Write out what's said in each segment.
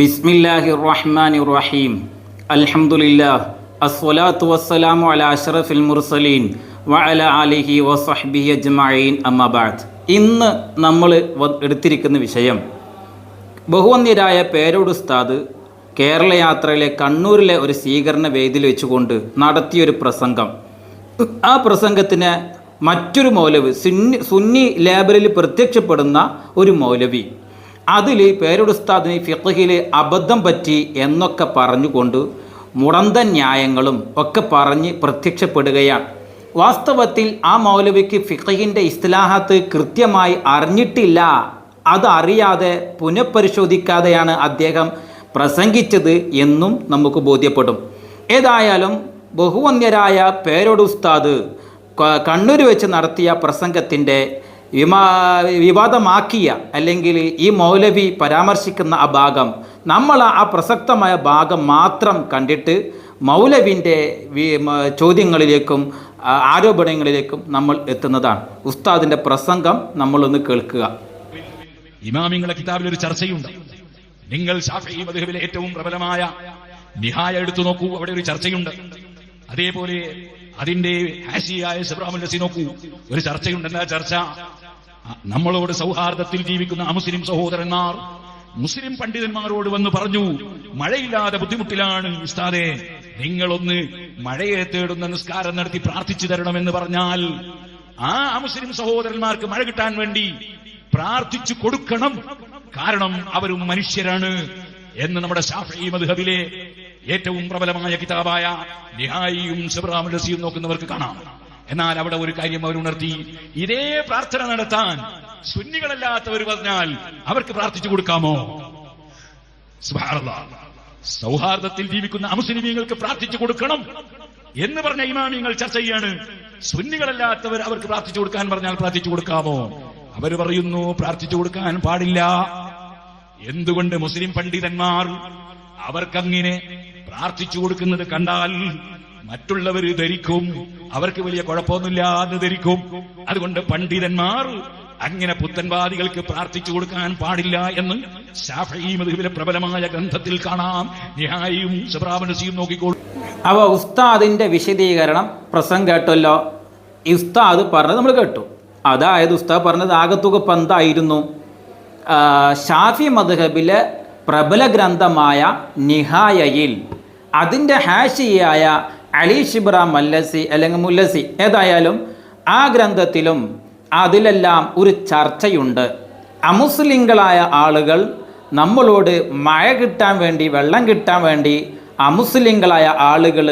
ബിസ്മില്ലാഹി റഹ്മാൻ റഹീം അൽഹമുല്ലാ അസ്വലാത്തു വസ്സലാമു അല അഷ്റഫിൽ മുർസലീൻ വഅല ആലിഹി വസഹ്ബിഹി അജ്മഈൻ. അമ്മബാദ് ഇന്ന് നമ്മൾ എടുത്തിരിക്കുന്ന വിഷയം ബഹുവന്യരായ പേരോട് ഉസ്താദ് കേരള യാത്രയിലെ കണ്ണൂരിലെ ഒരു സ്വീകരണ വേദിയിൽ വെച്ചുകൊണ്ട് നടത്തിയൊരു പ്രസംഗം. ആ പ്രസംഗത്തിന് മറ്റൊരു മൗലവി സുന്നി സുന്നി ലേബലിൽ പ്രത്യക്ഷപ്പെടുന്ന ഒരു മൗലവി. അതിൽ പേരുടുസ്താദിന് ഫിഖിൽ അബദ്ധം പറ്റി എന്നൊക്കെ പറഞ്ഞുകൊണ്ട് മുടന്തൻ ന്യായങ്ങളും ഒക്കെ പറഞ്ഞ് പ്രത്യക്ഷപ്പെടുകയാണ്. വാസ്തവത്തിൽ ആ മൗലവിക്ക് ഫിഖിന്റെ ഇസ്ലാഹത്ത് കൃത്യമായി അറിഞ്ഞിട്ടില്ല. അതറിയാതെ പുനഃപരിശോധിക്കാതെയാണ് അദ്ദേഹം പ്രസംഗിച്ചത് എന്നും നമുക്ക് ബോധ്യപ്പെടും. ഏതായാലും ബഹുവന്യരായ പേരോട് ഉസ്താദ് കണ്ണൂർ വെച്ച് നടത്തിയ പ്രസംഗത്തിന്റെ വിമാ വിവാദമാക്കിയ അല്ലെങ്കിൽ ഈ മൗലവി പരാമർശിക്കുന്ന ആ ഭാഗം നമ്മൾ ആ പ്രസക്തമായ ഭാഗം മാത്രം കണ്ടിട്ട് മൗലവിന്റെ ചോദ്യങ്ങളിലേക്കും ആരോപണങ്ങളിലേക്കും നമ്മൾ എത്തുന്നതാണ്. ഉസ്താദിന്റെ പ്രസംഗം നമ്മളൊന്ന് കേൾക്കുക. ഇമാമിങ്ങളെ കിതാബിൽ ഒരു ചർച്ചയുണ്ട്. നിങ്ങൾ ഏറ്റവും പ്രബലമായ നിഹായ എടുത്തു നോക്കൂ അവിടെ ഒരു ചർച്ചയുണ്ട്. അതേപോലെ അതിന്റെ ഹാഷിയായ സെബ്രാമുൽ നോക്കൂ ഒരു ചർച്ചയുണ്ട്. എന്താ ചർച്ച? നമ്മളോട് സൗഹാർദ്ദത്തിൽ ജീവിക്കുന്ന അമുസ്ലിം സഹോദരന്മാർ മുസ്ലിം പണ്ഡിതന്മാരോട് വന്ന് പറഞ്ഞു മഴയില്ലാതെ ബുദ്ധിമുട്ടിലാണ് ഉസ്താദെ നിങ്ങളൊന്ന് മഴയെ തേടുന്ന നിസ്കാരം നടത്തി പ്രാർത്ഥിച്ചു തരണമെന്ന് പറഞ്ഞാൽ ആ അമുസ്ലിം സഹോദരന്മാർക്ക് മഴ കിട്ടാൻ വേണ്ടി പ്രാർത്ഥിച്ചു കൊടുക്കണം. കാരണം അവരും മനുഷ്യരാണ് എന്ന് നമ്മുടെ ഷാഫി മധുഹബിലെ ഏറ്റവും പ്രബലമായ കിതാബായ നിഹായിയും സബ്രാമുൽ റസിയും നോക്കുന്നവർക്ക് കാണാം. എന്നാൽ അവിടെ ഒരു കാര്യം അവർ ഉണർത്തി. ഇതേ പ്രാർത്ഥന നടത്താൻ സുന്നികളല്ലാത്തവർ പറഞ്ഞാൽ അവർക്ക് പ്രാർത്ഥിച്ചു കൊടുക്കാമോ. സൗഹാർദ്ദത്തിൽ ജീവിക്കുന്ന അമുസ്ലിമീങ്ങൾക്ക് പ്രാർത്ഥിച്ചു കൊടുക്കണം എന്ന് പറഞ്ഞ ഇമാമിങ്ങൾ ചർച്ച ചെയ്യാണ്. സുന്നികളല്ലാത്തവർ അവർക്ക് പ്രാർത്ഥിച്ചു കൊടുക്കാൻ പറഞ്ഞാൽ പ്രാർത്ഥിച്ചു കൊടുക്കാമോ? അവർ പറയുന്നു പ്രാർത്ഥിച്ചു കൊടുക്കാൻ പാടില്ല. എന്തുകൊണ്ട് മുസ്ലിം പണ്ഡിതന്മാർ അവർക്കങ്ങനെ പ്രാർത്ഥിച്ചു കൊടുക്കുന്നത് കണ്ടാൽ മറ്റുള്ളവർ ധരിക്കും. അവർക്ക് വലിയ കുഴപ്പമൊന്നുമില്ല എന്ന് ധരിക്കും. അതുകൊണ്ട് പണ്ഡിതന്മാർ അങ്ങനെ പുത്തൻവാദികൾക്ക് പ്രാർത്ഥിച്ചു കൊടുക്കാൻ പാടില്ല എന്ന് ഷാഫി മധുവിലെ പ്രബലമായ ഗ്രന്ഥത്തിൽ കാണാം. നിഹായും സബ്രാമനസിയും നോക്കിക്കോളൂ. അവ ഉസ്താദിന്റെ വിശദീകരണം പ്രസംഗം കേട്ടല്ലോ. ഉസ്താദ് പറഞ്ഞത് നമ്മൾ കേട്ടു. അതായത് ഉസ്താദ് പറഞ്ഞത് ആകത്തുക പന്തായിരുന്നു. ഷാഫി മദ്ഹബിലെ പ്രബല ഗ്രന്ഥമായ നിഹായയിൽ അതിന്റെ ഹാഷിയായ അലി ഷിബ്ര മല്ലസി അല്ലെങ്കിൽ മുല്ലസി ഏതായാലും ആ ഗ്രന്ഥത്തിലും അതിലെല്ലാം ഒരു ചർച്ചയുണ്ട്. അമുസ്ലിങ്ങളായ ആളുകൾ നമ്മളോട് മഴ കിട്ടാൻ വേണ്ടി വെള്ളം കിട്ടാൻ വേണ്ടി അമുസ്ലിങ്ങളായ ആളുകൾ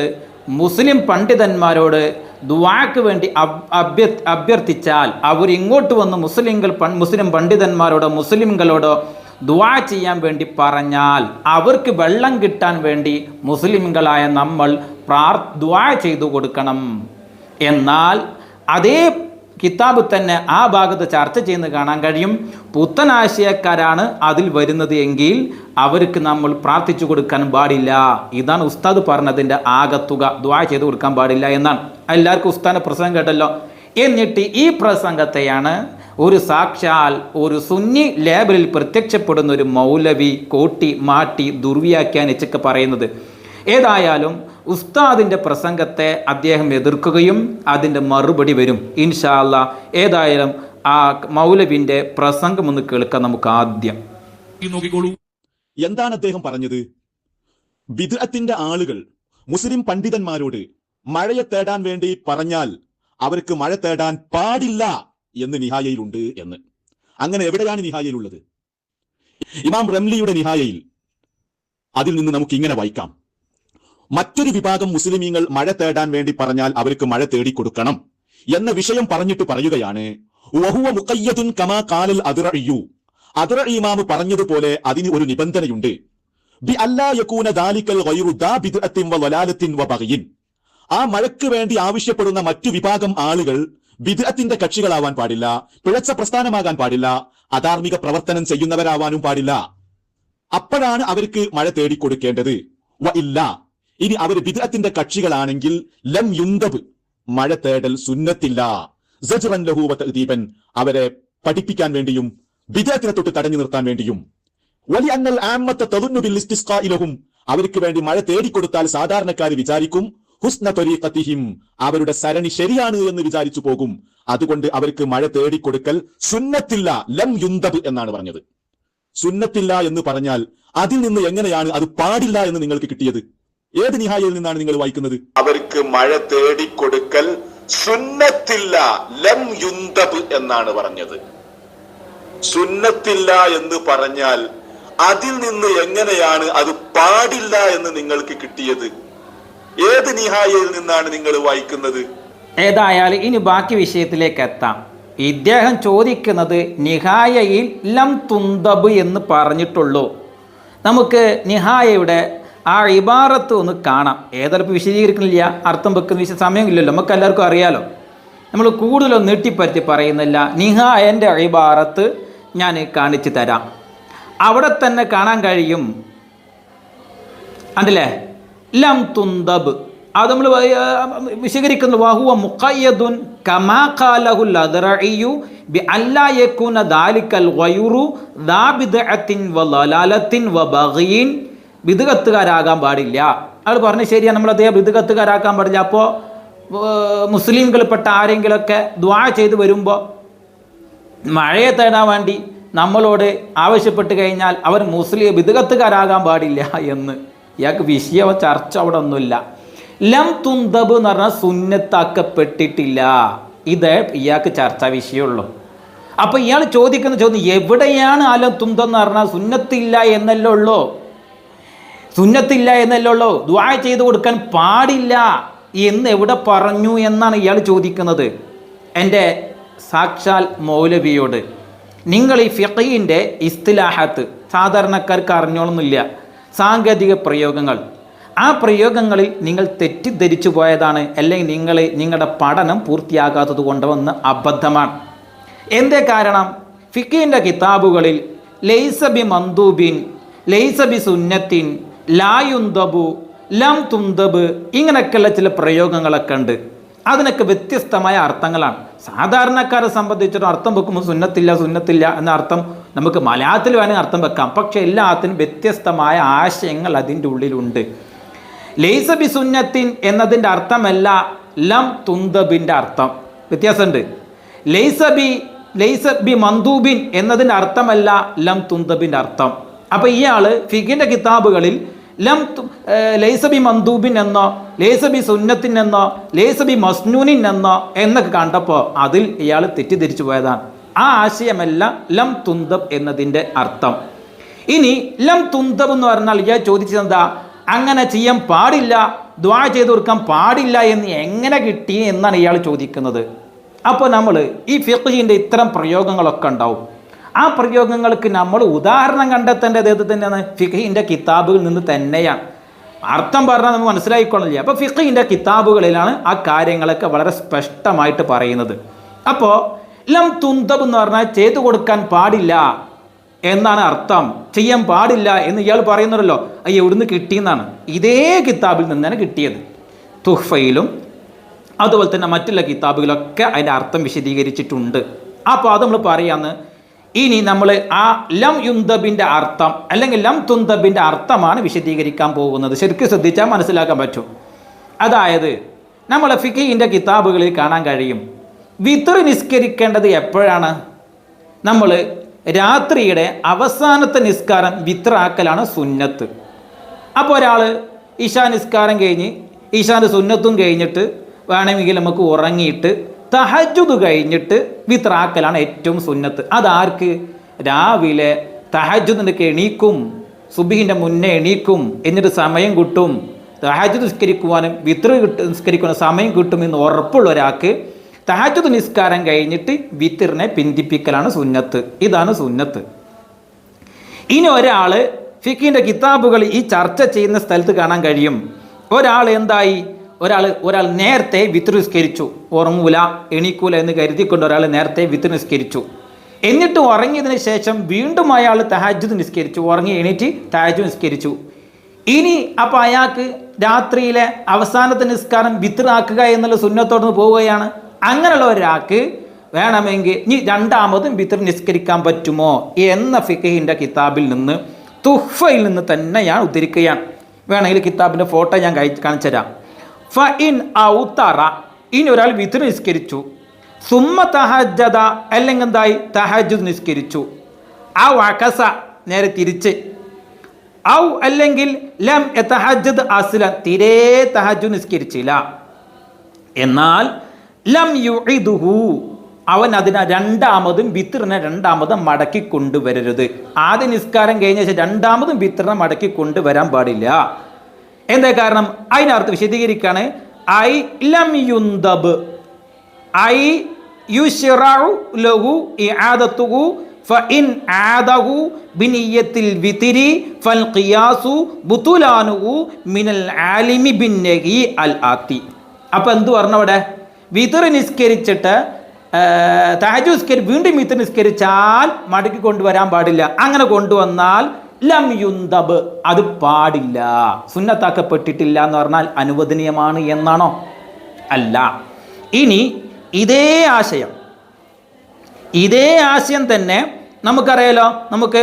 മുസ്ലിം പണ്ഡിതന്മാരോട് ദുവാക്ക് വേണ്ടി അഭ്- അഭ്യ അഭ്യർത്ഥിച്ചാൽ അവർ ഇങ്ങോട്ട് വന്ന് മുസ്ലിങ്ങൾ മുസ്ലിം പണ്ഡിതന്മാരോടോ മുസ്ലിങ്ങളോടോ ദുവാ ചെയ്യാൻ വേണ്ടി പറഞ്ഞാൽ അവർക്ക് വെള്ളം കിട്ടാൻ വേണ്ടി മുസ്ലിംകളായ നമ്മൾ പ്രാർ ദുവാ ചെയ്തു കൊടുക്കണം. എന്നാൽ അതേ കിതാബ് തന്നെ ആ ഭാഗത്ത് ചർച്ച ചെയ്യുന്നത് കാണാൻ കഴിയും. പുത്തനാശയക്കാരാണ് അതിൽ വരുന്നത് എങ്കിൽ അവർക്ക് നമ്മൾ പ്രാർത്ഥിച്ചു കൊടുക്കാൻ പാടില്ല. ഇതാണ് ഉസ്താദ് പറഞ്ഞതിന്റെ ആകത്തുക. ദ്വാ ചെയ്ത് കൊടുക്കാൻ പാടില്ല എന്നാണ്. എല്ലാവർക്കും ഉസ്താദിന്റെ പ്രസംഗം കേട്ടല്ലോ. എന്നിട്ട് ഈ പ്രസംഗത്തെയാണ് ഒരു സാക്ഷാൽ ഒരു സുന്നി ലേബലിൽ പ്രത്യക്ഷപ്പെടുന്ന ഒരു മൗലവി കോട്ടി മാട്ടി ദുർവ്യാഖ്യാനിച്ചൊക്കെ പറയുന്നത്. ഏതായാലും ഉസ്താദിന്റെ പ്രസംഗത്തെ അദ്ദേഹം എതിർക്കുകയും അതിന്റെ മറുപടി വരും. ഇൻഷാല്ല ഏതായാലും ആ മൗലവിന്റെ പ്രസംഗം ഒന്ന് കേൾക്കാം നമുക്ക് ആദ്യം. നോക്കിക്കോളൂ. എന്താണ് അദ്ദേഹം പറഞ്ഞത്? വിദ്രത്തിന്റെ ആളുകൾ മുസ്ലിം പണ്ഡിതന്മാരോട് മഴയെ തേടാൻ വേണ്ടി പറഞ്ഞാൽ അവർക്ക് മഴ തേടാൻ പാടില്ല. എന്ന് നിഹായയിലുണ്ട് എന്ന്. അങ്ങനെ എവിടെയാണ് നിഹായയിലുള്ളത്? ഇമാം റംലിയുടെ നിഹായയിൽ അതിൽ നിന്ന് നമുക്ക് ഇങ്ങനെ വായിക്കാം. മറ്റൊരു വിഭാഗം മുസ്ലിമീങ്ങൾ മഴ തേടാൻ വേണ്ടി പറഞ്ഞാൽ അവർക്ക് മഴ തേടിക്കൊടുക്കണം എന്ന വിഷയം പറഞ്ഞിട്ട് പറയുകയാണ് വഹുവ കമാ കാലൽ അതിറയ്യു അതിറ ഇമാമ് പറഞ്ഞതുപോലെ അതിന് ഒരു നിബന്ധനയുണ്ട്. ബി ദാലിക്കൽ വലാലത്തിൻ ആ മഴയ്ക്ക് വേണ്ടി ആവശ്യപ്പെടുന്ന മറ്റു വിഭാഗം ആളുകൾ ബിദ്അത്തിന്റെ കക്ഷികളാവാൻ പാടില്ല പിഴച്ച പ്രസ്ഥാനമാകാൻ പാടില്ല അധാർമിക പ്രവർത്തനം ചെയ്യുന്നവരാവാനും പാടില്ല. അപ്പോഴാണ് അവർക്ക് മഴ തേടിക്കൊടുക്കേണ്ടത്. വ ഇല്ല. ഇനി അവർ ബിദ്അത്തിന്റെ കക്ഷികളാണെങ്കിൽ ലം യുന്തബ് മഴ തേടൽ സുന്നത്തില്ല. സജ്റൻ ലഹു വ തഅദീബൻ അവരെ പഠിപ്പിക്കാൻ വേണ്ടിയും ബിദ്അത്തിനെ തൊട്ട് തടഞ്ഞു നിർത്താൻ വേണ്ടിയും. വലിയ അന്നൽ ആമത്തെ തതുന്നു ബിൽ ഇസ്തിസ്ഖാഇലഹും അവർക്ക് വേണ്ടി മഴ തേടിക്കൊടുത്താൽ സാധാരണക്കാർ വിചാരിക്കും ഹുസ്ന ത്വരീഖത്തിഹിം അവരുടെ സരണി ശരിയാണ് എന്ന് വിചാരിച്ചു പോകും. അതുകൊണ്ട് അവർക്ക് മഴ തേടിക്കൊടുക്കൽ സുന്നത്തില്ല ലം യുന്തബ് എന്നാണ് പറഞ്ഞത്. സുന്നത്തില്ല എന്ന് പറഞ്ഞാൽ അതിൽ നിന്ന് എങ്ങനെയാണ് അത് പാടില്ല എന്ന് നിങ്ങൾക്ക് കിട്ടിയത്? ഏത് നിഹായിൽ നിന്നാണ് നിങ്ങൾ വായിക്കുന്നത്? അവർക്ക് മഴ തേടിക്കൊടുക്കൽ സുന്നത്തില്ല ലം യുന്തബ് എന്നാണ് പറഞ്ഞത്. സുന്നത്തില്ല എന്ന് പറഞ്ഞാൽ അതിൽ നിന്ന് എങ്ങനെയാണ് അത് പാടില്ല എന്ന് നിങ്ങൾക്ക് കിട്ടിയത്? ഏത് നിഹായയിൽ നിന്നാണ് നിങ്ങൾ വായിക്കുന്നത്? ഏതായാലും ഇനി ബാക്കി വിഷയത്തിലേക്ക് എത്താം. ഇദ്ദേഹം ചോദിക്കുന്നത് നിഹായയിൽ ലം തുന്തബ് എന്ന് പറഞ്ഞിട്ടുള്ളൂ. നമുക്ക് നിഹായയുടെ ആ ഇബാറത്ത് ഒന്ന് കാണാം. ഏതായാലും വിശദീകരിക്കുന്നില്ല അർത്ഥം വെക്കുന്ന വിശദ സമയമില്ലല്ലോ നമുക്ക് എല്ലാവർക്കും അറിയാലോ. നമ്മൾ കൂടുതലൊന്നും നീട്ടിപ്പറ്റി പറയുന്നില്ല. നിഹായന്റെ ഇബാറത്ത് ഞാൻ കാണിച്ചു തരാം. അവിടെ തന്നെ കാണാൻ കഴിയും. കണ്ടില്ലേ? ലം തുന്തബ്. അത് നമ്മൾ വിശദീകരിക്കുന്നു വഹുവ മുഖയ്യദുൻ കമാ കാലഹുൽ അദറഇയു ബി അല്ലാ യകൂന ദാലിക്കൽ വയുറു ദാ ബിദ്അത്തിൻ വ ലലാലത്തിൻ വ ബിദ്അത്തുകാരാകാൻ പാടില്ല. അയാൾ പറഞ്ഞു ശരിയാണ്. നമ്മൾ അദ്ദേഹം ബിദ്അത്തുകാരാക്കാൻ പാടില്ല. അപ്പോൾ മുസ്ലിംകൾപ്പെട്ട ആരെങ്കിലുമൊക്കെ ദ്വാ ചെയ്ത് വരുമ്പോൾ മഴയെ തേടാൻ വേണ്ടി നമ്മളോട് ആവശ്യപ്പെട്ട് കഴിഞ്ഞാൽ അവർ മുസ്ലിം വിദഗത്തുകാരാകാൻ പാടില്ല എന്ന്. ഇയാൾക്ക് വിഷയ ചർച്ച അവിടെ ഒന്നുമില്ല. ലം തുന്തബ് എന്ന് പറഞ്ഞാൽ സുന്നത്താക്കപ്പെട്ടിട്ടില്ല. ഇത് ഇയാൾക്ക് ചർച്ചാ വിഷയമുള്ളൂ അപ്പൊ ഇയാൾ ചോദിക്കുന്ന ചോദ്യം എവിടെയാണ് അലം തുന്തെന്ന് പറഞ്ഞാൽ സുന്നത്തില്ല എന്നല്ലേ ഉള്ളൂ? സുന്നത്തില്ല എന്നല്ലേ ഉള്ളൂ? ദ്വാ ചെയ്ത് കൊടുക്കാൻ പാടില്ല. എന്ന് എവിടെ പറഞ്ഞു എന്നാണ് ഇയാൾ ചോദിക്കുന്നത്. എന്റെ സാക്ഷാൽ മൗലവിയോട്. നിങ്ങൾ ഈ ഫിഖീന്റെ ഇസ്തിലാഹത്ത് സാധാരണക്കാർക്ക് അറിഞ്ഞോളൊന്നുമില്ല സാങ്കേതിക പ്രയോഗങ്ങൾ. ആ പ്രയോഗങ്ങളിൽ നിങ്ങൾ തെറ്റിദ്ധരിച്ചു പോയതാണ് അല്ലെങ്കിൽ നിങ്ങൾ നിങ്ങളുടെ പഠനം പൂർത്തിയാകാത്തത് കൊണ്ടുവന്ന അബദ്ധമാണ്. എന്തേ കാരണം? ഫിക്കീന്റെ കിതാബുകളിൽ ലൈസബി മന്ദൂബിൻ ലൈസബി സുന്നത്തിൻ ലായുന്തബു ലം തുന്തബ് ഇങ്ങനെയൊക്കെയുള്ള ചില പ്രയോഗങ്ങളൊക്കെ ഉണ്ട്. അതിനൊക്കെ വ്യത്യസ്തമായ അർത്ഥങ്ങളാണ്. സാധാരണക്കാരെ സംബന്ധിച്ചിടത്തോളം അർത്ഥം വെക്കുമ്പോൾ സുന്നത്തില്ല സുന്നത്തില്ല എന്ന അർത്ഥം നമുക്ക് മലയാളത്തിൽ വേണമെങ്കിൽ അർത്ഥം വെക്കാം. പക്ഷെ എല്ലാത്തിനും വ്യത്യസ്തമായ ആശയങ്ങൾ അതിന്റെ ഉള്ളിലുണ്ട്. ലെയ്സബി ബിസുന്നത്തിൻ എന്നതിന്റെ അർത്ഥമല്ല ലം തുന്തബിന്റെ അർത്ഥം. വ്യത്യാസമുണ്ട്. ലൈസ ബി ലൈസ ലെയ്സബി മന്ദൂബിൻ എന്നതിന്റെ അർത്ഥമല്ല ലം തുന്തബിന്റെ അർത്ഥം. അപ്പോൾ ഇയാൾ ഫിഖിന്റെ കിതാബുകളിൽ ലം ലൈസബി മന്ദൂബിൻ എന്നോ ലൈസബി സുന്നത്തിൻ എന്നോ ലൈസബി മസ്നൂനിൻ എന്നോ എന്നൊക്കെ കണ്ടപ്പോൾ അതിൽ ഇയാൾ തെറ്റിദ്ധരിച്ചു പോയതാണ്. ആ ആശയമല്ല ലം തുന്തബ് എന്നതിന്റെ അർത്ഥം. ഇനി ലം തുന്തബ് എന്ന് പറഞ്ഞാൽ ഇയാൾ ചോദിച്ചതെന്താ? അങ്ങനെ ചെയ്യാൻ പാടില്ല ദ്വാ ചെയ്ത് കൊടുക്കാൻ പാടില്ല എന്ന് എങ്ങനെ കിട്ടി എന്നാണ് ഇയാൾ ചോദിക്കുന്നത്. അപ്പോൾ നമ്മൾ ഈ ഫിഖിന്റെ ഇത്തരം പ്രയോഗങ്ങളൊക്കെ ഉണ്ടാവും. ആ പ്രയോഗങ്ങൾക്ക് നമ്മൾ ഉദാഹരണം കണ്ടെത്തേണ്ടത് ഏത് തന്നെയാണ്? ഫിഖിന്റെ കിതാബുകളിൽ നിന്ന് തന്നെയാണ്. അർത്ഥം പറഞ്ഞാൽ നമുക്ക് മനസ്സിലായിക്കൊള്ളില്ല അപ്പോൾ ഫിഖിന്റെ കിതാബുകളിലാണ് ആ കാര്യങ്ങളൊക്കെ വളരെ സ്പഷ്ടമായിട്ട് പറയുന്നത്. അപ്പോൾ ലം തുന്തബ് എന്ന് പറഞ്ഞാൽ ചെയ്തു കൊടുക്കാൻ പാടില്ല എന്നാണ് അർത്ഥം. ചെയ്യാൻ പാടില്ല എന്ന് ഇയാൾ പറയുന്നുണ്ടല്ലോ. അത് എവിടുന്ന് കിട്ടിയെന്നാണ്. ഇതേ കിതാബിൽ നിന്നാണ് കിട്ടിയത്. തുഹ്ഫയിലും അതുപോലെ തന്നെ മറ്റുള്ള കിതാബുകളൊക്കെ അതിന്റെ അർത്ഥം വിശദീകരിച്ചിട്ടുണ്ട്. അപ്പോൾ അത് നമ്മൾ പറയാന്ന് ഇനി നമ്മൾ ആ ലം യുന്തബിന്റെ അർത്ഥം അല്ലെങ്കിൽ ലം തുന്തബിന്റെ അർത്ഥമാണ് വിശദീകരിക്കാൻ പോകുന്നത്. ശരിക്കും ശ്രദ്ധിച്ചാൽ മനസ്സിലാക്കാൻ പറ്റും. അതായത് നമ്മൾ ഫിഖിന്റെ കിതാബുകളിൽ കാണാൻ കഴിയും. വിത്ര നിസ്കരിക്കേണ്ടത് എപ്പോഴാണ്? നമ്മൾ രാത്രിയുടെ അവസാനത്തെ നിസ്കാരം വിത്രാക്കലാണ് സുന്നത്ത്. അപ്പോൾ ഒരാൾ ഈശാ നിസ്കാരം കഴിഞ്ഞ് ഈശാന്റെ സുന്നത്തും കഴിഞ്ഞിട്ട് വേണമെങ്കിൽ നമുക്ക് ഉറങ്ങിയിട്ട് തഹജുദ് കഴിഞ്ഞിട്ട് വിത്രാക്കലാണ് ഏറ്റവും സുന്നത്ത്. അതാർക്ക്? രാവിലെ തഹജുദിന്റെ എണീക്കും സുബിഹിന്റെ മുന്നേ എണീക്കും എന്നിട്ട് സമയം കിട്ടും. തഹജുദ് നിസ്കരിക്കുവാനും വിത്ര കിട്ടും നിസ്കരിക്കുവാനും സമയം കിട്ടുമെന്ന് ഉറപ്പുള്ള ഒരാൾക്ക് തഹജുദ് നിസ്കാരം കഴിഞ്ഞിട്ട് വിത്തിറിനെ പിന്തിപ്പിക്കലാണ് സുന്നത്ത്. ഇതാണ് സുന്നത്ത്. ഇനി ഒരാൾ ഫിക്കിന്റെ കിതാബുകൾ ഈ ചർച്ച ചെയ്യുന്ന സ്ഥലത്ത് കാണാൻ കഴിയും. ഒരാൾ എന്തായി? ഒരാൾ ഒരാൾ നേരത്തെ വിത്ത് നിസ്കരിച്ചു. ഉറങ്ങൂല എണീക്കൂല എന്ന് കരുതിക്കൊണ്ട് ഒരാൾ നേരത്തെ വിത്ത് നിസ്കരിച്ചു. എന്നിട്ട് ഉറങ്ങിയതിന് ശേഷം വീണ്ടും അയാൾ തഹാജുദ് നിസ്കരിച്ചു. ഉറങ്ങി എണീറ്റ് തഹാജു നിസ്കരിച്ചു. ഇനി അപ്പോൾ അയാൾക്ക് രാത്രിയിലെ അവസാനത്തെ നിസ്കാരം വിത്രാക്കുക എന്നുള്ള സുന്നത്തോടൊന്ന് പോവുകയാണ്. അങ്ങനെയുള്ള ഒരാൾക്ക് വേണമെങ്കിൽ ഇനി രണ്ടാമതും വിത്ര നിസ്കരിക്കാൻ പറ്റുമോ എന്ന ഫിഖഹിന്റെ കിതാബിൽ നിന്ന് തുഹ്ഫയിൽ നിന്ന് തന്നെ ഞാൻ ഉദ്ധരിക്കുകയാണ്. വേണമെങ്കിൽ കിതാബിന്റെ ഫോട്ടോ ഞാൻ കാണിച്ചു തരാം ഫ ഇൻ ഔത്തറ ഇനി ഒരാൾ വിത്ര നിസ്കരിച്ചു. സുമ്മ തഹജ്ജദ അല്ലെങ്കിൽ എന്തായി? തഹജു നിസ്കരിച്ചു. ഔ വകസ നേരെ തിരിച്ച്. ഔ അല്ലെങ്കിൽ ലം തഹജദ് അസ്ല തീരെ തഹജു നിസ്കരിച്ചില്ല. എന്നാൽ ലം യുഇദുഹു. അവൻ അതിനെ രണ്ടാമതും വിത്രനെ രണ്ടാമതും മടക്കി കൊണ്ടുവരരുത്. ആദ്യ നിസ്കാരം കഴിഞ്ഞ ശേഷം രണ്ടാമതും വിത്രനെ മടക്കി കൊണ്ടുവരാൻ പാടില്ല. എന്താ കാരണം? അതിനർത്ഥം വിശദീകരിക്കാണ് ഐ ലം യുന്തബ് ഐ യു ലഹു ഇആദത്തുഹു ഫഇൻ ആദഹു ബിനിയത്തിൽ മിനൽ ആലിമി എന്ത് പറഞ്ഞു അവിടെ? വിതർ നിസ്കരിച്ചിട്ട് താജു നിസ്കരി വീണ്ടും വിതർ നിസ്കരിച്ചാൽ മടക്കി കൊണ്ടുവരാൻ പാടില്ല. അങ്ങനെ കൊണ്ടുവന്നാൽ ലം യുന്തബ് അത് പാടില്ല. സുന്നത്താക്കപ്പെട്ടിട്ടില്ല എന്ന് പറഞ്ഞാൽ അനുവദനീയമാണ് എന്നാണോ? അല്ല. ഇനി ഇതേ ആശയം. ഇതേ ആശയം തന്നെ നമുക്കറിയാലോ നമുക്ക്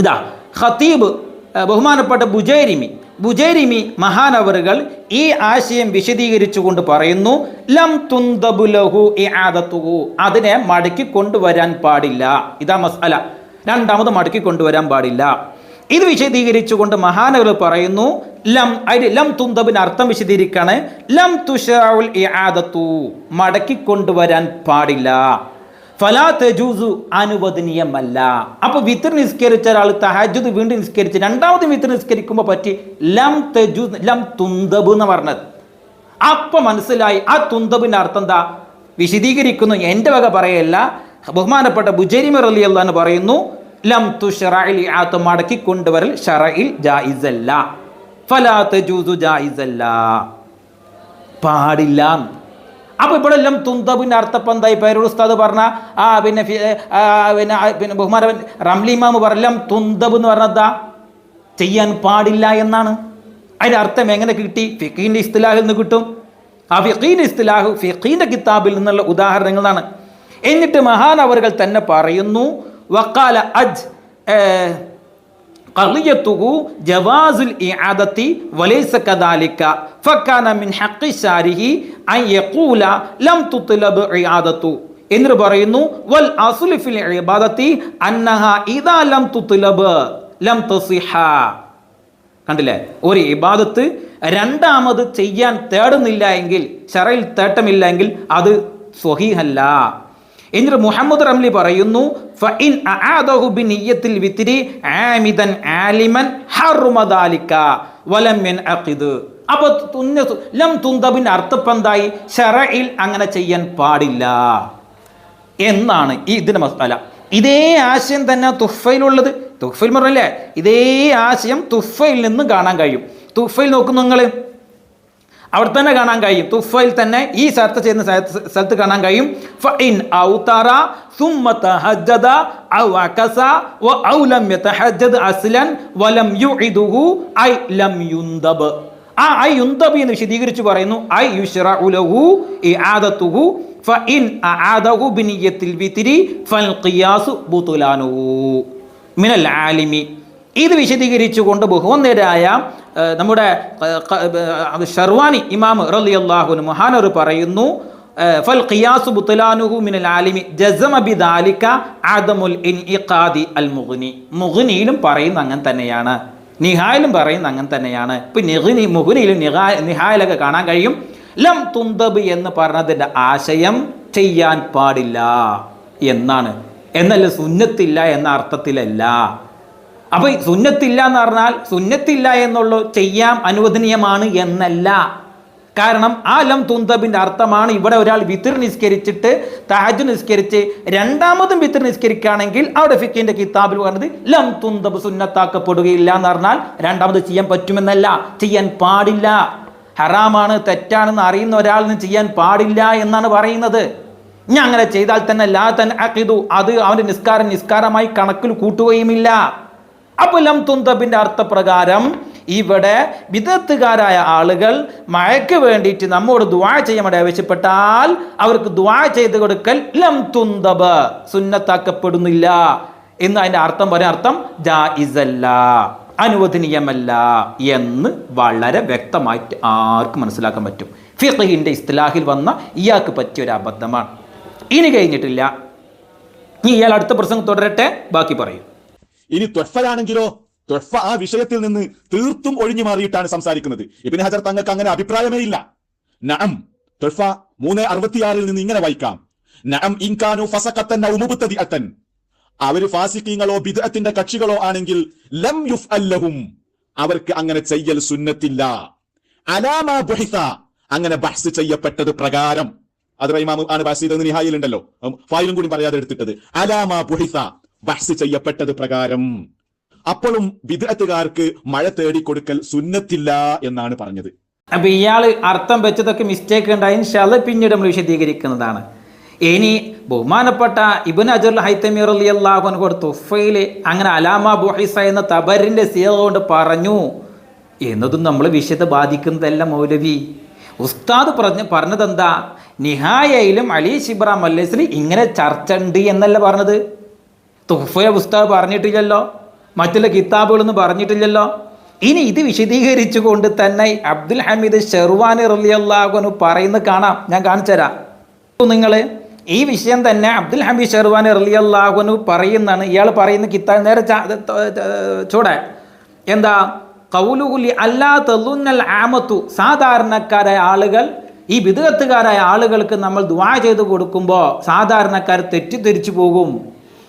ഇതാ ഖത്തീബ് ബഹുമാനപ്പെട്ട ബുജൈരിമി ബുജൈരിമി മഹാനവറുകൾ ഈ ആശയം വിശദീകരിച്ചുകൊണ്ട് പറയുന്നു ലം തുന്തബുലഹു ഇആദത്തുഹു. അതിനെ മടക്കി കൊണ്ടുവരാൻ പാടില്ല. ഇതാ മസ്അല. രണ്ടാമത് മടക്കി കൊണ്ടുവരാൻ പാടില്ല. ഇത് വിശദീകരിച്ചുകൊണ്ട് മഹാനവർ പറയുന്നു ലം അതിന് ലം തുന്തബിന് അർത്ഥം വിശദീകരിക്കാണ്. ലം തുഷാവുൽ ഇആദത്തു. മടക്കി കൊണ്ടുവരാൻ പാടില്ല. ഫലാ തെജൂസു അനുവദനീയമല്ല. അപ്പൊ വിത്തർ നിസ്കരിച്ച ഒരാൾ തഹജുദ് വീണ്ടും നിസ്കരിച്ച് രണ്ടാമത് വിത്തർ നിസ്കരിക്കുമ്പോൾ പറ്റി ലം തെജൂസ് ലം തുന്തബ് എന്ന് പറഞ്ഞത്. അപ്പൊ മനസ്സിലായി ആ തുന്തബിന്റെ അർത്ഥം എന്താ? വിശദീകരിക്കുന്നു എന്റെ വക പറയല്ല. ബഹുമാനപ്പെട്ട ബുജരിമർ അലി എന്ന് പറയുന്നു ലം തുഷറയിൽ ആത്ത് മടക്കി കൊണ്ടുവരൽ ഷറയിൽ ജായിസല്ല. ഫലാ തെജൂസു ജായിസല്ല. പാടില്ല അപ്പൊ ഇവിടെ എല്ലാം തുന്തബിന്റെ അർത്ഥപ്പം എന്തായി? പേരോട് ഉസ്താദ് പറഞ്ഞ ആ പിന്നെ പിന്നെ പിന്നെ ബഹുമാനവൻ റംലിമാമ് പറഞ്ഞ തുന്തബ് എന്ന് പറഞ്ഞതാ ചെയ്യാൻ പാടില്ല എന്നാണ്. അതിന്റെ അർത്ഥം എങ്ങനെ കിട്ടി? ഫിഖീന്റെ ഇസ്തിലാഹിൽ നിന്ന് കിട്ടും. ആ ഫിഖീന്റെ ഇസ്തിലാഹു ഫിഖീന്റെ കിതാബിൽ നിന്നുള്ള ഉദാഹരണങ്ങളാണ്. എന്നിട്ട് മഹാൻ അവർ തന്നെ പറയുന്നു വക്കാല അജ് കളിയത്തുഹു എന്നിട്ട് പറയുന്നു വൽ കണ്ടില്ലേ? ഒരു ഇബാദത്ത് രണ്ടാമത് ചെയ്യാൻ തേടുന്നില്ല എങ്കിൽ ശറയിൽ തേട്ടമില്ല എങ്കിൽ അത് സ്വഹീഹല്ല. എന്നിട്ട് മുഹമ്മദ് റംലി പറയുന്നു ഫഇൻ അആദഹു ബിനിയ്യത്തിൽ വിത്തിരി ആമിദൻ ആലിമൻ ഹറുമ ദാലിക വലം യൻഅഖിദ്. അപ്പോൾ തുന്ന ലം തുന്തബിന്റെ അർത്ഥം എന്തായി ഷറയിൽ അങ്ങനെ ചെയ്യാൻ പാടില്ല. എന്നാണ് ഈ ഇതിന്റെ മസാല. ഇതേ ആശയം തന്നെ തുഫയിലുള്ളത്. തുഫയിൽ പറഞ്ഞല്ലേ? ഇതേ ആശയം തുഫയിൽ നിന്ന് കാണാൻ കഴിയും. തുഫയിൽ നോക്കുന്നു നിങ്ങൾ അവിടെ തന്നെ കാണാൻ കഴിയും തുഫയിൽ തന്നെ ഈ ചർച്ച ചെയ്യുന്ന സ്ഥലത്ത് സ്ഥലത്ത് കാണാൻ കഴിയും ഫഇൻ ഔതറ ثم تهجد او عكس او لم يتهجد اصلا ولم يعده اي لم يندب ആ ഐ യുന്തബ് എന്ന് വിശദീകരിച്ച് പറയുന്നു ഐ യുഷ്റഉ ലഹു ഇആദത്തുഹു ഫഇൻ അആദഹു ബിനിയ്യത്തിൽ വിത്രി ഫൽ ഖിയാസു ബുതുലാനുഹു മിനൽ ആലിമി ഇത് വിശദീകരിച്ചുകൊണ്ട് ബഹുവന്നരായ ഏഹ്, നമ്മുടെ ഷർവാനി ഇമാം റളിയല്ലാഹുനു മഹാനർ പറയുന്നു ും ഫൽ ഖിയാസു മിനൽ ആലിമി ആദമുൽ ഇൻഇഖാദി അൽ മുഗ്നി. പറയുന്ന അങ്ങനെ തന്നെയാണ്. നിഹായിലും പറയുന്ന അങ്ങനെ തന്നെയാണ്. മുഹ്നിയിലും നിഹാ നിഹായിലൊക്കെ കാണാൻ കഴിയും. ലം തുന്തബ് എന്ന് പറഞ്ഞതിന്റെ ആശയം ചെയ്യാൻ പാടില്ല എന്നാണ്. എന്നല്ല സുന്നത്തില്ല എന്ന അർത്ഥത്തിലല്ല. അപ്പൊ ഈ സുന്നത്തില്ല എന്ന് പറഞ്ഞാൽ സുന്നത്തില്ല എന്നുള്ള ചെയ്യാം അനുവദനീയമാണ് എന്നല്ല. കാരണം ആ ലം തുന്തബിന്റെ അർത്ഥമാണ് ഇവിടെ ഒരാൾ വിത്തിർ നിസ്കരിച്ചിട്ട് താജ് നിസ്കരിച്ച് രണ്ടാമതും വിത്തിർ നിസ്കരിക്കുകയാണെങ്കിൽ അവിടെ ഫിക്കിന്റെ കിതാബിൽ പറഞ്ഞത് ലം തുന്തബ് സുന്നത്താക്കപ്പെടുകയില്ല എന്ന് പറഞ്ഞാൽ രണ്ടാമത് ചെയ്യാൻ പറ്റുമെന്നല്ല. ചെയ്യാൻ പാടില്ല. ഹറാമാണ് തെറ്റാണെന്ന് അറിയുന്ന ഒരാളിന് ചെയ്യാൻ പാടില്ല എന്നാണ് പറയുന്നത്. ഞാൻ അങ്ങനെ ചെയ്താൽ തന്നെ ലാ തൻ അഖിദു അത് അവന്റെ നിസ്കാരം നിസ്കാരമായി കണക്കിൽ കൂട്ടുകയുമില്ല. അപ്പോൾ ലം തുന്തബിന്റെ അർത്ഥപ്രകാരം ഇവിടെ വിദഗ്ധകാരായ ആളുകൾ മഴയ്ക്ക് വേണ്ടിയിട്ട് നമ്മോട് ദ്വാ ചെയ്യാൻ ആവശ്യപ്പെട്ടാൽ അവർക്ക് ദ്വാ ചെയ്ത് കൊടുക്കൽ ലം തുന്തബ്. സുന്നത്താക്കപ്പെടുന്നില്ല. എന്ന് അതിന്റെ അർത്ഥം പറയാൻ അർത്ഥം ജായിസല്ല അനുവദനീയമല്ല എന്ന് വളരെ വ്യക്തമായിട്ട് ആർക്കും മനസ്സിലാക്കാൻ പറ്റും. ഫിഹിന്റെ ഇസ്തലാഹിൽ വന്ന ഇയാൾക്ക് പറ്റിയ ഒരു അബദ്ധമാണ്. ഇനി കഴിഞ്ഞിട്ടില്ല. ഇനി ഇയാൾ അടുത്ത പ്രസംഗം തുടരട്ടെ? ബാക്കി പറയും. ഇനി ത്വഫയാണെങ്കിലോ ത്വഫ ആ വിഷയത്തിൽ നിന്ന് തീർത്തും ഒഴിഞ്ഞു മാറിയിട്ടാണ് സംസാരിക്കുന്നത്. ഇബിൻ ഹജർ തങ്ങൾക്ക് അങ്ങനെ അഭിപ്രായമേ ഇല്ല. നഅം ത്വഫ മൂന്ന് അറുപത്തിയാറിൽ നിന്ന് ഇങ്ങനെ വായിക്കാം. നഅം ഇൻകാനു ഫസഖത്തൻ ഔ അത്തൻ അവർ ഫാസിക്കീങ്ങളോ ബിദ്അത്തിന്റെ കക്ഷികളോ ആണെങ്കിൽ ലം യുഫ് അല്ലഹും അവർക്ക് അങ്ങനെ ചെയ്യൽ സുന്നത്തില്ല. അലാമാ ബുഹിസ. അങ്ങനെ ബഹസ് ചെയ്യപ്പെട്ടത് പ്രകാരം. അത് ഇമാം ആണ് ചെയ്തത് നിഹായിലുണ്ടല്ലോ. ഫായിലും കൂടി പറയാതെ എടുത്തിട്ടത്. അലാമാ ബുഹിസ. ബഹ്സ് ചെയ്യപ്പെട്ടത് പ്രകാരം അപ്പോഴും വിദഗ്ധക്കാർക്ക് മഴ തേടിക്കൊടുക്കൽ സുന്നത്തില്ല എന്നാണ് പറഞ്ഞത്. അപ്പൊ ഇയാൾ അർത്ഥം വെച്ചതൊക്കെ മിസ്റ്റേക്ക് ഉണ്ടായി ഇൻഷാല്ല പിന്നീട് നമ്മൾ വിശദീകരിക്കുന്നതാണ്. ഇനി ബഹുമാനപ്പെട്ട ഇബുൻ അജുൽ ഹൈത്തമീർ അലി അള്ളാഹുൻ കൊടുത്തു അങ്ങനെ അലാമ ബുഹൈസ എന്ന തബറിന്റെ സീറ കൊണ്ട് പറഞ്ഞു. എന്നതും നമ്മൾ വിഷയത്തെ ബാധിക്കുന്നതല്ല മൗലവി. ഉസ്താദ് പറഞ്ഞ് പറഞ്ഞതെന്താ? നിഹായയിലും അലി ഷിബ്രാം മല്ലസിൽ ഇങ്ങനെ ചർച്ച ഉണ്ട് എന്നല്ല പറഞ്ഞത്. തുഫയ പുസ്തകം പറഞ്ഞിട്ടില്ലല്ലോ മറ്റുള്ള കിതാബുകളൊന്നും പറഞ്ഞിട്ടില്ലല്ലോ. ഇനി ഇത് വിശദീകരിച്ചുകൊണ്ട് തന്നെ അബ്ദുൽ ഹമീദ് ഷെർവാനി റലിയല്ലാഹുനു പറയുന്നത് കാണാം. ഞാൻ കാണിച്ചു തരാം. നിങ്ങൾ ഈ വിഷയം തന്നെ അബ്ദുൽ ഹമീദ് ഷെർവാനി റലിയല്ലാഹുനു പറയുന്നതാണ്. ഇയാൾ പറയുന്ന കിതാബ് നേരെ ചൂടെ. എന്താ? കൗലുകുലി അല്ലാ തെല്ലുന്നൽ ആമത്തു. സാധാരണക്കാരായ ആളുകൾ ഈ വിദഗത്തുകാരായ ആളുകൾക്ക് നമ്മൾ ദുആ ചെയ്ത് കൊടുക്കുമ്പോൾ സാധാരണക്കാർ തെറ്റിദ്ധരിച്ചു പോകും.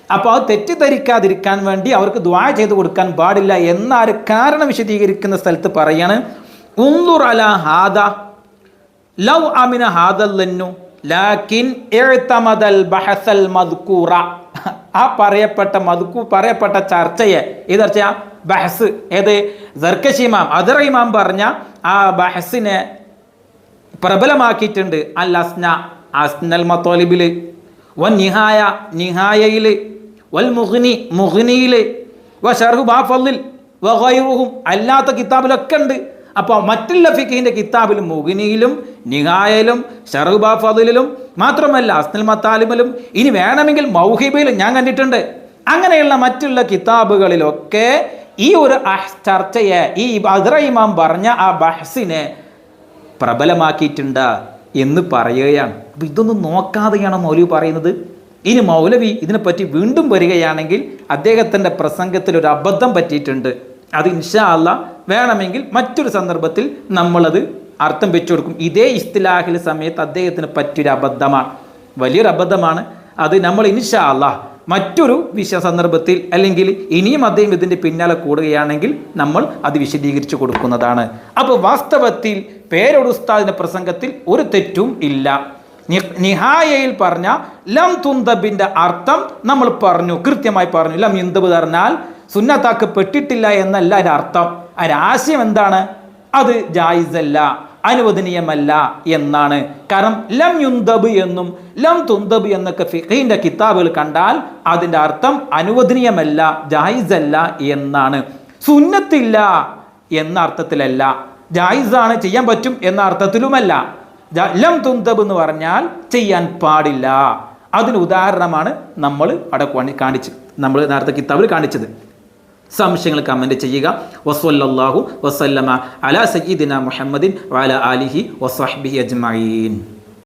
അപ്പോൾ അത് തെറ്റിദ്ധരിക്കാതിരിക്കാൻ വേണ്ടി അവർക്ക് ദ്വാ ചെയ്ത് കൊടുക്കാൻ പാടില്ല എന്നൊരു കാരണം വിശദീകരിക്കുന്ന സ്ഥലത്ത് പറയാണ് ഉന്തുർ അല ഹാദ ലൗ അമിന ഹാദല്ലു ലാക്കിൻ ബഹസൽ മദ്കൂറ. ആ പറയപ്പെട്ട മദ്കൂ പറയപ്പെട്ട ചർച്ചയെ ഏത് ചർച്ച ബഹസ് ഏത്? സർക്കശ് ഇമാം അദറ ഇമാം പറഞ്ഞ ആ ബഹസിനെ പ്രബലമാക്കിയിട്ടുണ്ട് അൽ അസ്ന അസ്നൽ മത്തോലിബിൽ വൻ നിഹായ നിഹായയിൽ വൽ മുഹ്നി മുഹ്നിയിൽ വ ഷർഹു ബാഫലിൽ വഹൈറുഹും അല്ലാത്ത കിതാബിലൊക്കെ ഉണ്ട്. അപ്പോൾ മറ്റുള്ള ഫിഖിന്റെ കിതാബിലും മുഹ്നിയിലും നിഹായയിലും ഷർഹു ബാഫലിലും മാത്രമല്ല അസ്നൽ മത്താലിമിലും ഇനി വേണമെങ്കിൽ മൗഹിബയിലും ഞാൻ കണ്ടിട്ടുണ്ട്. അങ്ങനെയുള്ള മറ്റുള്ള കിതാബുകളിലൊക്കെ ഈ ഒരു ചർച്ചയെ ഈ ബദ്ര ഇമാം പറഞ്ഞ ആ ബഹസിനെ പ്രബലമാക്കിയിട്ടുണ്ട് എന്ന് പറയുകയാണ്. ഇതൊന്നും നോക്കാതെയാണ് മൗലവി പറയുന്നത്? ഇനി മൗലവി ഇതിനെപ്പറ്റി വീണ്ടും വരികയാണെങ്കിൽ അദ്ദേഹത്തിന്റെ പ്രസംഗത്തിൽ ഒരു അബദ്ധം പറ്റിയിട്ടുണ്ട്. അത് ഇൻഷാ അല്ല വേണമെങ്കിൽ മറ്റൊരു സന്ദർഭത്തിൽ നമ്മളത് അർത്ഥം വെച്ചു കൊടുക്കും. ഇതേ ഇസ്തിലാഹിൽ സമയത്ത് അദ്ദേഹത്തിന് പറ്റിയൊരു അബദ്ധമാണ് വലിയൊരു അബദ്ധമാണ്. അത് നമ്മൾ ഇൻഷാ അല്ല മറ്റൊരു വിഷ സന്ദർഭത്തിൽ അല്ലെങ്കിൽ ഇനിയും അദ്ദേഹം ഇതിന്റെ പിന്നാലെ കൂടുകയാണെങ്കിൽ നമ്മൾ അത് വിശദീകരിച്ചു കൊടുക്കുന്നതാണ്. അപ്പോൾ വാസ്തവത്തിൽ പേരൊടുസ്താദിന്റെ പ്രസംഗത്തിൽ ഒരു തെറ്റും ഇല്ല. നിഹായയിൽ പറഞ്ഞ ലം തുന്തബിന്റെ അർത്ഥം നമ്മൾ പറഞ്ഞു കൃത്യമായി പറഞ്ഞു. ലം യുന്തബ് പറഞ്ഞാൽ സുന്നത്താക്കപ്പെട്ടിട്ടില്ല എന്നല്ല അതിന്റെ അർത്ഥം. അതിന്റെ ആശയം എന്താണ്? അത് ജായിസല്ല അനുവദനീയമല്ല എന്നാണ്. കാരണം ലം യുന്തബ് എന്നും ലം തുന്തബ് എന്നൊക്കെ ഫിഖീന്റെ കിതാബുകൾ കണ്ടാൽ അതിന്റെ അർത്ഥം അനുവദനീയമല്ല ജായിസല്ല എന്നാണ്. സുന്നത്തില്ല എന്ന അർത്ഥത്തിലല്ല. ജായിസാണ് ചെയ്യാൻ പറ്റും എന്ന അർത്ഥത്തിലുമല്ല. ലം തുന്തബ് എന്ന് പറഞ്ഞാൽ ചെയ്യാൻ പാടില്ല. അതിന് ഉദാഹരണമാണ് നമ്മൾ അവിടെ കാണി- കാണിച്ച് നമ്മൾ നേരത്തെ കിതാബിൽ കാണിച്ചത്. സംശയങ്ങൾ കമന്റ് ചെയ്യുക. വസ്വല്ലാഹു വസല്ലമ അല സയ്യിദിന മുഹമ്മദിൻ വാല അലിഹി വസ്വഹ്ബിഹി അജ്മഈൻ.